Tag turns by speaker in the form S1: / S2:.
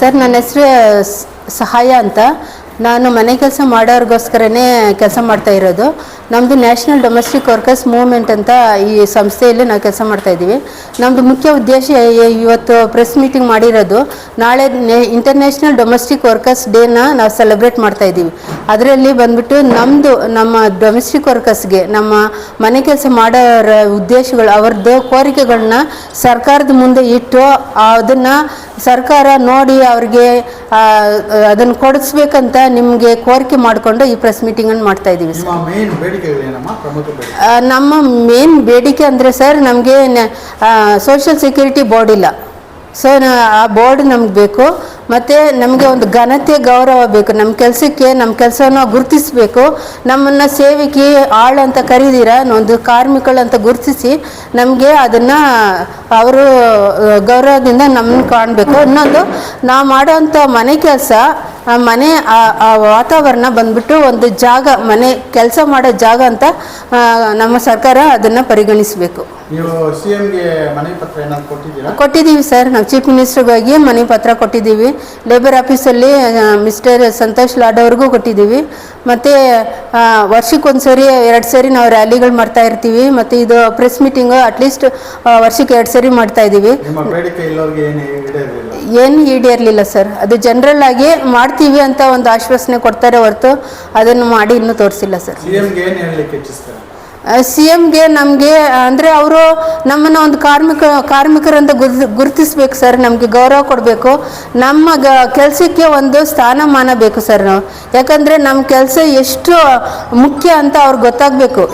S1: Sir, ನನ್ನ ಹೆಸರು ಸಹಾಯ ಅಂತ. ನಾನು ಮನೆ ಕೆಲಸ ಮಾಡೋರಿಗೋಸ್ಕರನೇ ಕೆಲಸ ಮಾಡ್ತಾ ಇರೋದು. ನಮ್ಮದು ನ್ಯಾಷನಲ್ ಡೊಮೆಸ್ಟಿಕ್ ವರ್ಕರ್ಸ್ ಮೂವ್ಮೆಂಟ್ ಅಂತ ಈ ಸಂಸ್ಥೆಯಲ್ಲಿ ನಾವು ಕೆಲಸ ಮಾಡ್ತಾ ಇದ್ದೀವಿ. ನಮ್ಮದು ಮುಖ್ಯ ಉದ್ದೇಶ ಇವತ್ತು ಪ್ರೆಸ್ ಮೀಟಿಂಗ್ ಮಾಡಿರೋದು. ನಾಳೆ ಇಂಟರ್ನ್ಯಾಷನಲ್ ಡೊಮೆಸ್ಟಿಕ್ ವರ್ಕರ್ಸ್ ಡೇನ ನಾವು ಸೆಲೆಬ್ರೇಟ್ ಮಾಡ್ತಾ ಇದ್ದೀವಿ. ಅದರಲ್ಲಿ ಬಂದ್ಬಿಟ್ಟು ನಮ್ಮದು ನಮ್ಮ ಡೊಮೆಸ್ಟಿಕ್ ವರ್ಕರ್ಸ್ಗೆ, ನಮ್ಮ ಮನೆ ಕೆಲಸ ಮಾಡೋರ ಉದ್ದೇಶಗಳು ಅವ್ರದ್ದು ಕೋರಿಕೆಗಳನ್ನ ಸರ್ಕಾರದ ಮುಂದೆ ಇಟ್ಟು ಅದನ್ನು ಸರ್ಕಾರ ನೋಡಿ ಅವ್ರಿಗೆ ಅದನ್ನು ಕೊಡಿಸ್ಬೇಕಂತ ನಿಮಗೆ ಕೋರಿಕೆ ಮಾಡಿಕೊಂಡು ಈ ಪ್ರೆಸ್ ಮೀಟಿಂಗನ್ನು ಮಾಡ್ತಾ ಇದ್ದೀವಿ ಸರ್.
S2: ನಿಮ್ಮ ಮೇನ್ ಬೇಡಿಕೆ
S1: ಅಂದರೆ ಸರ್ ನಮಗೆ ಸೋಷಿಯಲ್ ಸೆಕ್ಯೂರಿಟಿ ಬೋರ್ಡ್ ಇಲ್ಲ. ಸೊ ಆ ಬೋರ್ಡ್ ನಮ್ಗೆ ಬೇಕು. ಮತ್ತು ನಮಗೆ ಒಂದು ಘನತೆ ಗೌರವ ಬೇಕು ನಮ್ಮ ಕೆಲಸಕ್ಕೆ ನಮ್ಮ ಕೆಲಸನ ಗುರುತಿಸಬೇಕು. ನಮ್ಮನ್ನು ಸೇವಿಕೆ ಆಳು ಅಂತ ಕರೀದಿರ, ಒಂದು ಅಂತ ಗುರುತಿಸಿ ನಮಗೆ ಅದನ್ನು ಅವರು ಗೌರವದಿಂದ ನಮ್ಮನ್ನು ಕಾಣಬೇಕು. ಇನ್ನೊಂದು, ನಾವು ಮಾಡೋವಂಥ ಮನೆ ಕೆಲಸ, ಆ ಮನೆ, ಆ ವಾತಾವರಣ ಬಂದ್ಬಿಟ್ಟು ಒಂದು ಜಾಗ, ಮನೆ, ಕೆಲಸ ಮಾಡೋ ಜಾಗ ಅಂತ ನಮ್ಮ ಸರ್ಕಾರ ಅದನ್ನು ಪರಿಗಣಿಸಬೇಕು.
S2: ನೀವು ಪತ್ರ ಏನಾದ್ರು ಕೊಟ್ಟಿದ್ದೀರಾ?
S1: ಕೊಟ್ಟಿದ್ದೀವಿ ಸರ್. ನಾವು ಚೀಫ್ ಮಿನಿಸ್ಟರ್ಗಾಗಿ ಮನೆ ಪತ್ರ ಕೊಟ್ಟಿದ್ದೀವಿ. ಲೇಬರ್ ಆಫೀಸಲ್ಲಿ ಮಿಸ್ಟರ್ ಸಂತೋಷ್ ಲಾಡ್ ಅವ್ರಿಗೂ ಕೊಟ್ಟಿದ್ದೀವಿ. ಮತ್ತು ವರ್ಷಕ್ಕೊಂದು ಸರಿ ಎರಡು ಸರಿ ನಾವು ರ್ಯಾಲಿಗಳು ಮಾಡ್ತಾ ಇರ್ತೀವಿ. ಮತ್ತು ಇದು ಪ್ರೆಸ್ ಮೀಟಿಂಗ್ ಅಟ್ಲೀಸ್ಟ್ ವರ್ಷಕ್ಕೆ ಎರಡು ಸರಿ ಮಾಡ್ತಾ ಇದ್ದೀವಿ.
S2: ಏನು ಈಡೇರಲಿಲ್ಲ?
S1: ಸರ್. ಅದು ಜನರಲ್ ಆಗಿ ಮಾಡ್ತೀವಿ ಅಂತ ಒಂದು ಆಶ್ವಾಸನೆ ಕೊಡ್ತಾರೆ ಹೊರತು ಅದನ್ನು ಮಾಡಿ ಇನ್ನೂ ತೋರಿಸಿಲ್ಲ ಸರ್. ಸಿ ಎಮ್ಗೆ ನಮಗೆ, ಅಂದರೆ ಅವರು ನಮ್ಮನ್ನು ಒಂದು ಕಾರ್ಮಿಕ ಕಾರ್ಮಿಕರಂತ ಗುರ್ ಗುರುತಿಸ್ಬೇಕು ಸರ್, ನಮಗೆ ಗೌರವ ಕೊಡಬೇಕು. ನಮ್ಮ ಗ, ಕೆಲಸಕ್ಕೆ ಒಂದು ಸ್ಥಾನಮಾನ ಬೇಕು ಸರ್ ನಾವು. ಯಾಕಂದರೆ ನಮ್ಮ ಕೆಲಸ ಎಷ್ಟು ಮುಖ್ಯ ಅಂತ ಅವ್ರಿಗೆ ಗೊತ್ತಾಗಬೇಕು.